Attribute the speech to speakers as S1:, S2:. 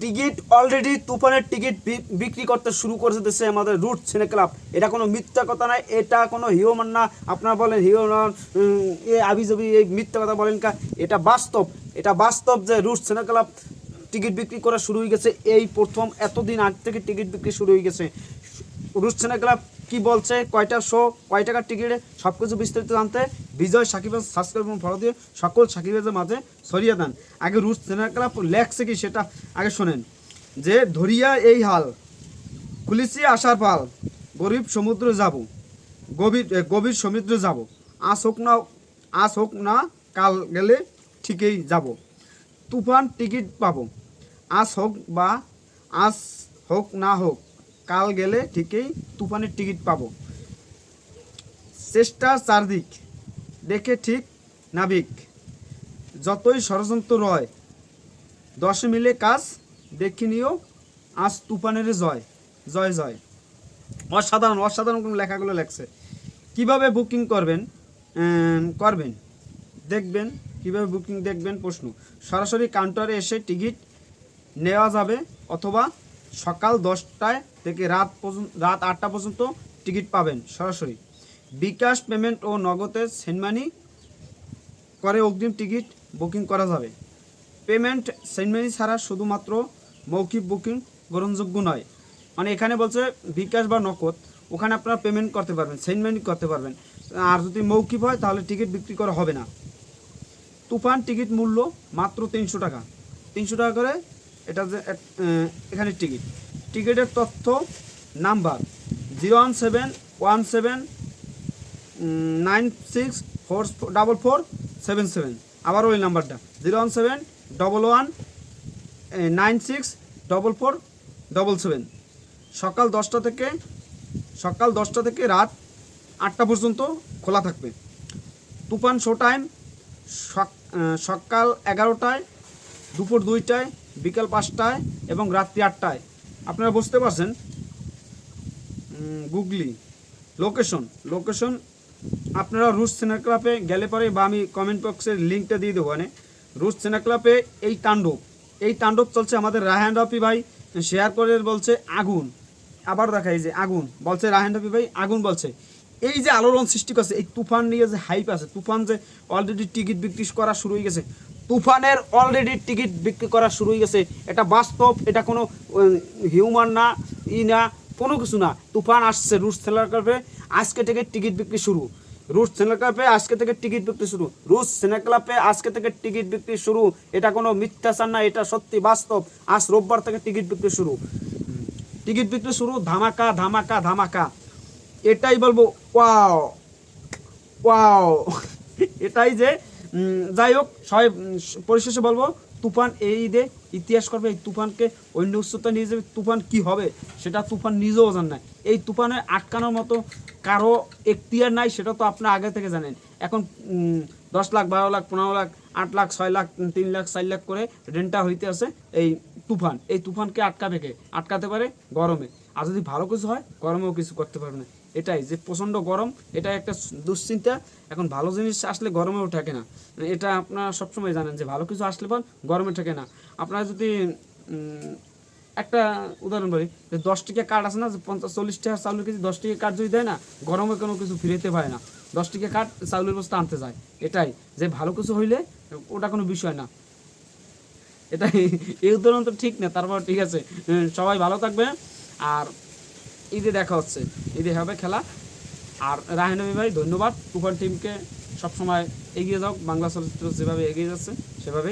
S1: Ticket already তুফানের ticket বিক্রি করতে শুরু করে দিচ্ছে আমাদের রুট সিনে ক্লাব। এটা কোনো মিথ্যা কথা নয়, এটা কোনো হিউম্যান না। আপনারা বলেন হিউম্যান এ আবিজবি, এই মিথ্যা কথা বলেন কা, এটা বাস্তব। এটা বাস্তব যে রুট সিনে ক্লাব টিকিট বিক্রি করা শুরু হয়ে গেছে, এই প্রথম এতদিন আগ থেকে টিকিট বিক্রি শুরু হয়ে গেছে। রুট সিনে ক্লাব কি বলছে, কয়টা শো কয় টাকার টিকিটে সব কিছু বিস্তারিত জানতে বিজয় সাকিবের সাবস্ক্রাইব এবং ফলো দিয়ে সকল সাকিবের মাঝে ছড়িয়ে দেন। আগে রুট সিনে ক্লাব লেখছে কি সেটা আগে শোনেন। যে ধরিয়া এই হাল, খুলিছি আসার পাল, গরিব সমুদ্র যাব, গভীর গভীর সমুদ্র যাব। আজ হোক না, আজ হোক না, কাল গেলে ঠিকই যাব। তুফান টিকিট পাবো। আজ হোক বা আজ হোক না হোক কাল গেলে ঠিকই তুফানের টিকিট পাবো। চেষ্টা চারদিক দেখে ঠিক নাবিক। যতই ষড়যন্ত্র রয়, দশে মিলে কাজ দেখিনিও আজ তুফানের জয় জয় জয়। অসাধারণ অসাধারণ কোনো লেখাগুলো লেখছে। কীভাবে বুকিং করবেন? করবেন। দেখবেন, কীভাবে বুকিং দেখবেন প্রশ্ন। সরাসরি কাউন্টারে এসে টিকিট নেওয়া যাবে অথবা সকাল দশটায় থেকে রাত পর্যন্ত, রাত আটটা পর্যন্ত টিকিট পাবেন সরাসরি। বিকাশ পেমেন্ট ও নগদে সেনমানি করে অগ্রিম টিকিট বুকিং করা যাবে। পেমেন্ট সেনমানি ছাড়া শুধুমাত্র মৌখিক বুকিং গ্রহণযোগ্য নয়। মানে এখানে বলছে বিকাশ বা নগদ, ওখানে আপনারা পেমেন্ট করতে পারবেন সেনমানি করতে পারবেন। আর যদি মৌখিক হয় তাহলে টিকিট বিক্রি করা হবে না। তুফান টিকিট মূল্য মাত্র তিনশো টাকা। তিনশো টাকা করে এটা যে এখানে টিকিট। টিকিটের তথ্য, number, zero one seven one seven nine six four double four, seven seven. আবার ওই নাম্বারটা, zero one seven, double one nine six, double four, double seven. সকাল দশটা থেকে, সকাল দশটা থেকে রাত আটটা পর্যন্ত খোলা থাকবে। তুফান শো টাইম, সক- সকাল এগারোটায়, দুপুর দুইটায় বিকাল পাঁচটায় এবং রাত্রি আটটায়। আপনারা বুঝতে পারছেন? গুগলি। লোকেশন। লোকেশন আপনারা রুশ সিনেমা ক্লাবে গেলে পরে বা আমি কমেন্ট বক্সের লিঙ্কটা দিয়ে দেবো মানে রুশ সিনেমা ক্লাবে এই তাণ্ডব। এই তাণ্ডব চলছে আমাদের রায়হান রফি ভাই, শেয়ার করে বলছে আগুন। আবার দেখাই যে আগুন। বলছে রায়হান রফি ভাই, আগুন বলছে। এই যে আলোড়ন সৃষ্টি করছে, এই তুফান নিয়ে যে হাইপ আছে, তুফান যে অলরেডি টিকিট বিক্রি করা শুরু হয়ে গেছে। তুফানের অলরেডি টিকিট বিক্রি করা শুরু হয়ে গেছে। এটা বাস্তব, এটা কোনো হিউম্যান না, ই না, কোনো কিছু না। তুফান আসছে রুট সেলার ক্লাবে আজকে থেকে টিকিট বিক্রি শুরু। রুট সিনেমা ক্লাবে আজকে থেকে টিকিট বিক্রি শুরু। রুট সিনেমা ক্লাবে আজকে থেকে টিকিট বিক্রি শুরু। এটা কোনো মিথ্যাচার না, এটা সত্যি বাস্তব। আজ রোববার থেকে টিকিট বিক্রি শুরু। টিকিট বিক্রি শুরু, ধামাকা ধামাকা ধামাকা। এটাই বলব ওয়াও ওয়াও এটাই যে যাই হোক, সবাই পরিশেষে বলব, তুফান এই ঈদে ইতিহাস করবে, এই তুফানকে অন্য উচ্চতা নিয়ে যাবে, তুফান কি হবে সেটা তুফান নিজেও জান না। এই তুফানে আটকানোর মতো কারও এখতিয়ার নাই, সেটা তো আপনি আগে থেকে জানেন। এখন দশ লাখ, বারো লাখ, পনেরো লাখ, আট লাখ, ছয় লাখ তিন লাখ, চার লাখ করে রেন্টটা হইতে আছে এই তুফান। এই তুফানকে আটকাবে কে? আটকাতে পারে গরমে। আর যদি ভালো কিছু হয়, গরমেও কিছু করতে পারবে না। এটাই যে প্রচণ্ড গরম এটা একটা দুশ্চিন্তা। এখন ভালো জিনিস আসলে গরমেও থাকে না। এটা আপনারা সবসময় জানেন যে ভালো কিছু আসলে পর গরমে থাকে না। আপনারা যদি একটা উদাহরণ বলি, যে দশ টাকা কাঠ আছে না পঞ্চাশ, চল্লিশ টাকা চাউলের কেজি দশ টাকা কাঠ যদি দেয় না, গরমে কোনো কিছু ফিরেতে পারে না। দশ টাকা কাঠ চাউলের বস্তা আনতে যায়। এটাই, যে ভালো কিছু হইলে ওটা কোনো বিষয় না। এটাই, এই উদাহরণ তো ঠিক না, তারপর ঠিক আছে। সবাই ভালো থাকবে আর ঈদে দেখা হচ্ছে। ঈদে হবে খেলা। আর রাহেনবী ভাই, ধন্যবাদ। তুফান টিমকে সবসময় এগিয়ে যাও। বাংলা চলচ্চিত্র যেভাবে এগিয়ে যাচ্ছে, সেভাবেই